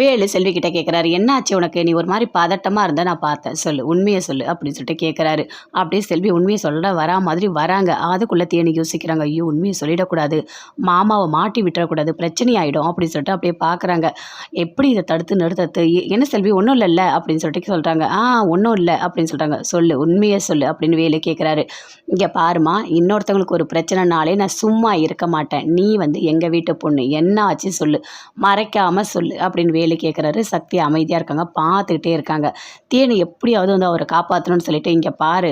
வேலு செல்வி கிட்ட கேட்குறாரு என்னாச்சு உனக்கு? நீ ஒரு மாதிரி பதட்டமாக இருந்தால் நான் பார்த்தேன். சொல்லு உண்மையை சொல்லு அப்படின்னு சொல்லிட்டு கேட்குறாரு அப்படியே செல்வி உண்மையை சொல்ல வரா மாதிரி வராங்க. அதுக்குள்ளே தேனி யோசிக்கிறாங்க ஐயோ உண்மையை சொல்லிடக்கூடாது. மாமாவை மாட்டி விட்டுறக்கூடாது. பிரச்சனை ஆகிடும் அப்படின்னு சொல்லிட்டு அப்படியே பார்க்குறாங்க எப்படி இதை தடுத்து நிறுத்தத்து என்ன செல்வி ஒன்றும் இல்லைல்ல அப்படின்னு சொல்லிட்டு சொல்கிறாங்க ஆ ஒன்றும் இல்லை அப்படின்னு சொல்கிறாங்க சொல்லு உண்மையை சொல்லு அப்படின்னு வேலு கேட்குறாரு இங்கே பாருமா இன்னொருத்தவங்களுக்கு ஒரு பிரச்சனைனாலே நான் சும்மா இருக்க மாட்டேன். நீ வந்து எங்கள் வீட்டு பொண்ணு. என்ன ஆச்சு சொல்லு. மறைக்காமல் சொல்லு அப்படின்னு வேலு கேட்குறாரு சக்தி அமைதியாக இருக்காங்க. பார்த்துக்கிட்டே இருக்காங்க. தேனி எப்படியாவது வந்து அவரை காப்பாற்றணும்னு சொல்லிட்டு இங்கே பாரு.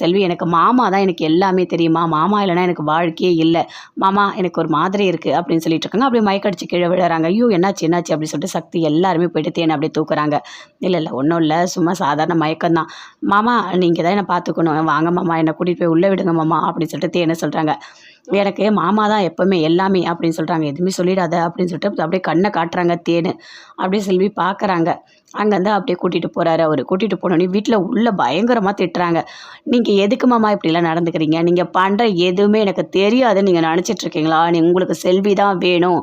செல்வி எனக்கு மாமா தான் எனக்கு எல்லாமே தெரியுமா? மாமா இல்லைன்னா எனக்கு வாழ்க்கையே இல்லை. மாமா எனக்கு ஒரு மாதிரி இருக்குது அப்படின்னு சொல்லிட்டு இருக்காங்க. அப்படியே மயக்கடிச்சு கீழே விழுறாங்க. ஐயோ என்னாச்சு என்னாச்சு அப்படின்னு சொல்லிட்டு சக்தி எல்லாருமே போயிட்டு தேனை அப்படியே தூக்குறாங்க. இல்லை இல்லை ஒன்றும் இல்லை. சும்மா சாதாரண மயக்கம் தான். மாமா நீங்கள் தான் என்னை பார்த்துக்கணும் வாங்க மாமா. என்னை கூட்டிகிட்டு போய் உள்ளே விடுங்க மாமா அப்படின்னு சொல்லிட்டு தேனை சொல்கிறாங்க எனக்கு மாமா தான் எப்போவுமே எல்லாமே அப்படின்னு சொல்கிறாங்க எதுவுமே சொல்லிடாத அப்படின்னு சொல்லிட்டு அப்படியே கண்ணை காட்டுறாங்க தேனு. அப்படியே செல்வி பார்க்குறாங்க. அங்கேருந்து அப்படியே கூட்டிகிட்டு போகிறாரு அவர். கூட்டிகிட்டு போனோடனே வீட்டில் உள்ள பயங்கரமாக திட்டுறாங்க. நீங்கள் எதுக்கு மாமா இப்படிலாம் நடந்துக்கிறீங்க? நீங்கள் பண்ணுற எதுவுமே எனக்கு தெரியாதுன்னு நீங்கள் நினச்சிட்ருக்கீங்களா நீ உங்களுக்கு செல்வி தான் வேணும்.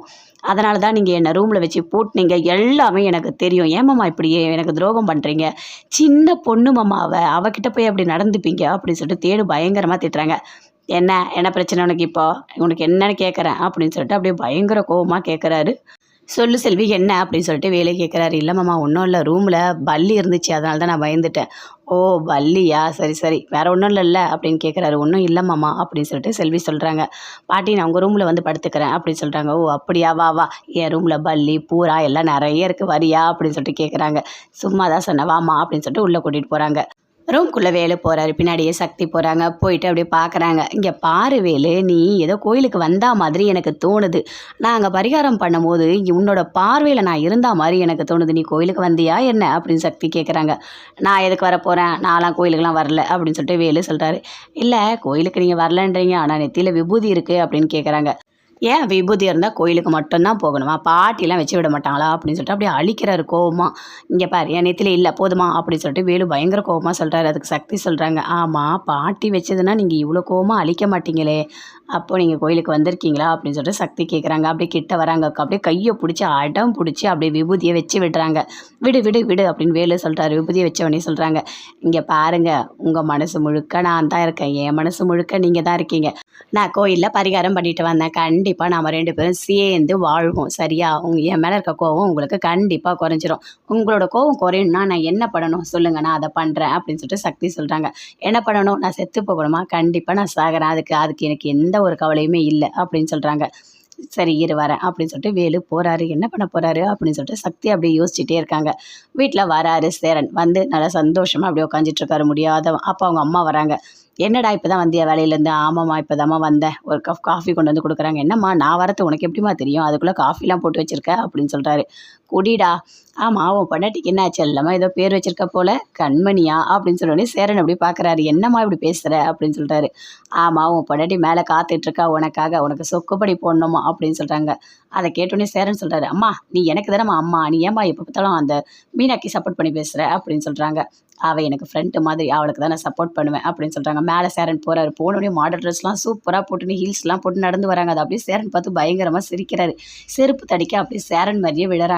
அதனால தான் நீங்கள் என்னை ரூமில் வச்சு பூட்டினீங்க. எல்லாமே எனக்கு தெரியும். ஏமாம்மா இப்படியே எனக்கு துரோகம் பண்ணுறீங்க சின்ன பொண்ணு மாமா அவ அவகிட்ட போய் அப்படி நடந்துப்பீங்க அப்படின்னு சொல்லிட்டு தேடு பயங்கரமாக திட்டுறாங்க. என்ன? என்ன பிரச்சனை உனக்கு இப்போ? உனக்கு என்னன்னு கேட்குறேன் அப்படின்னு சொல்லிட்டு அப்படியே பயங்கர கோபமாக கேட்குறாரு சொல்லு செல்வி என்ன அப்படின்னு சொல்லிட்டு வேலை கேட்குறாரு இல்லை மாமா ஒன்றும் இல்லை. ரூமில் பல்லி இருந்துச்சு. அதனால தான் நான் பயந்துட்டேன். ஓ பல்லியா? சரி சரி. வேறு ஒன்றும் இல்லைல்ல அப்படின்னு கேட்குறாரு ஒன்றும் இல்லை மாமா அப்படின்னு சொல்லிட்டு செல்வி சொல்கிறாங்க பாட்டி நான் உங்கள் ரூமில் வந்து படுத்துக்கிறேன் அப்படின்னு சொல்கிறாங்க ஓ அப்படியா? வா வா. என் ரூமில் பல்லி பூரா எல்லாம் நிறைய இருக்குது வரியா? அப்படின்னு சொல்லிட்டு கேட்குறாங்க சும்மா தான் சொன்னேன். வாமா அப்படின்னு சொல்லிட்டு உள்ளே கூட்டிகிட்டு போகிறாங்க ரூம்குள்ளே வேலு போகிறாரு பின்னாடியே சக்தி போகிறாங்க போயிட்டு அப்படியே பார்க்குறாங்க இங்கே பாரு வேலு நீ ஏதோ கோயிலுக்கு வந்தா மாதிரி எனக்கு தோணுது. நான் அங்கே பரிகாரம் பண்ணும்போது உன்னோட பார்வையில் நான் இருந்தா மாதிரி எனக்கு தோணுது. நீ கோயிலுக்கு வந்தியா என்ன? அப்படின்னு சக்தி கேட்குறாங்க நான் எதுக்கு வர போகிறேன் நான்லாம் கோயிலுக்குலாம் வரல அப்படின்னு சொல்லிட்டு வேலு சொல்கிறாரு இல்லை கோயிலுக்கு நீங்கள் வரலன்றீங்க ஆனால் நெத்தியில் விபூதி இருக்குது அப்படின்னு கேட்குறாங்க ஏன் விபூதி இருந்தால் கோயிலுக்கு மட்டும்தான் போகணுமா? பாட்டிலாம் வச்சு விட மாட்டாங்களா? அப்படின்னு சொல்லிட்டு அப்படியே அழிக்கிறார் கோவமாக இங்கே பாரு என் நெத்தில இல்லை போதுமா அப்படின்னு சொல்லிட்டு வேலு பயங்கர கோவமாக சொல்கிறாரு அதுக்கு சக்தி சொல்கிறாங்க ஆமாம் பாட்டி வச்சதுன்னா நீங்கள் இவ்வளோ கோவமாக அழிக்க மாட்டீங்களே. அப்போ நீங்கள் கோயிலுக்கு வந்திருக்கீங்களா? அப்படின்னு சொல்லிட்டு சக்தி கேட்குறாங்க அப்படியே கிட்ட வராங்க. அப்படியே கையை பிடிச்சி அடம் பிடிச்சி அப்படியே விபூதியை வச்சு விடுறாங்க. விடு விடு விடு அப்படின்னு வேலு சொல்கிறாரு விபூதியை வச்சவனே சொல்கிறாங்க இங்கே பாருங்கள் உங்கள் மனசு முழுக்க நான் தான் இருக்கேன். என் மனசு முழுக்க நீங்கள் தான் இருக்கீங்க. நான் கோயிலில் பரிகாரம் பண்ணிட்டு வந்தேன். கண்டிப்பாக நாம் ரெண்டு பேரும் சேர்ந்து வாழ்வோம். சரியா? உங்க என் மேலே இருக்க கோவம் உங்களுக்கு கண்டிப்பாக குறைஞ்சிரும். உங்களோட கோவம் குறையணும்னா நான் என்ன பண்ணணும்? சொல்லுங்கள் நான் அதை பண்ணுறேன் அப்படின்னு சொல்லிட்டு சக்தி சொல்கிறாங்க என்ன பண்ணணும்? நான் செத்து போகணுமா? கண்டிப்பாக நான் சாகிறேன். அதுக்கு அதுக்கு எனக்கு எந்த ஒரு கவலையுமே இல்லை அப்படின்னு சொல்கிறாங்க சரி இரு வரேன் அப்படின்னு சொல்லிட்டு வேலு போகிறாரு என்ன பண்ண போகிறாரு அப்படின்னு சொல்லிட்டு சக்தி அப்படியே யோசிச்சுட்டே இருக்காங்க. வீட்டில் வராரு சேரன். வந்து நல்லா சந்தோஷமாக அப்படியே உட்காந்துட்டு இருக்காரு. முடியாத அப்போ அவங்க அம்மா வராங்க. என்னடா இப்போ தான் வந்தியா வேலையிலேருந்து? ஆமாம்மா இப்போ தாம்மா வந்தேன். ஒரு கப் காஃபி கொண்டு வந்து கொடுக்குறாங்க. என்னம்மா நான் வரது உனக்கு எப்படிம்மா தெரியும்? அதுக்குள்ளே காஃபிலாம் போட்டு வச்சுருக்க? அப்படின்னு சொல்கிறாரு குடிடா. ஆமாம் உன் பொண்டாட்டிக்கு என்ன ஆச்சு எல்லாமே ஏதோ பேர் வச்சிருக்க போல. கண்மணியா? அப்படின்னு சொன்னோடனே சேரன் அப்படி பார்க்குறாரு என்னம்மா இப்படி பேசுகிற அப்படின்னு சொல்லிட்டாரு ஆமாம் உன் பொண்டாட்டி மேலே காத்துட்ருக்கா? உனக்காக உனக்கு சொக்குப்படி போடணுமா? அப்படின்னு சொல்கிறாங்க அதை கேட்டோடனே சேரன் சொல்கிறாரு அம்மா நீ எனக்கு தானம்மா அம்மா. நீ ஏம்மா எப்போ பார்த்தாலும் அந்த மீனாக்கி சப்போர்ட் பண்ணி பேசுகிற அப்படின்னு சொல்கிறாங்க அவள் எனக்கு ஃப்ரெண்டு மாதிரி. அவளுக்கு தான் நான் சப்போர்ட் பண்ணுவேன். அப்படின்னு சொல்கிறாங்க மேலே சேரன் போகிறாரு போனோடனே மாடல் ட்ரெஸ்லாம் சூப்பராக போட்டுன்னு ஹீல்ஸ்லாம் போட்டு நடந்து வராங்க. அதை அப்படியே சேரன் பார்த்து பயங்கரமாக சிரிக்கிறாரு. செருப்பு தடிக்க அப்படியே சேரன் மாதிரியே விழறாங்க.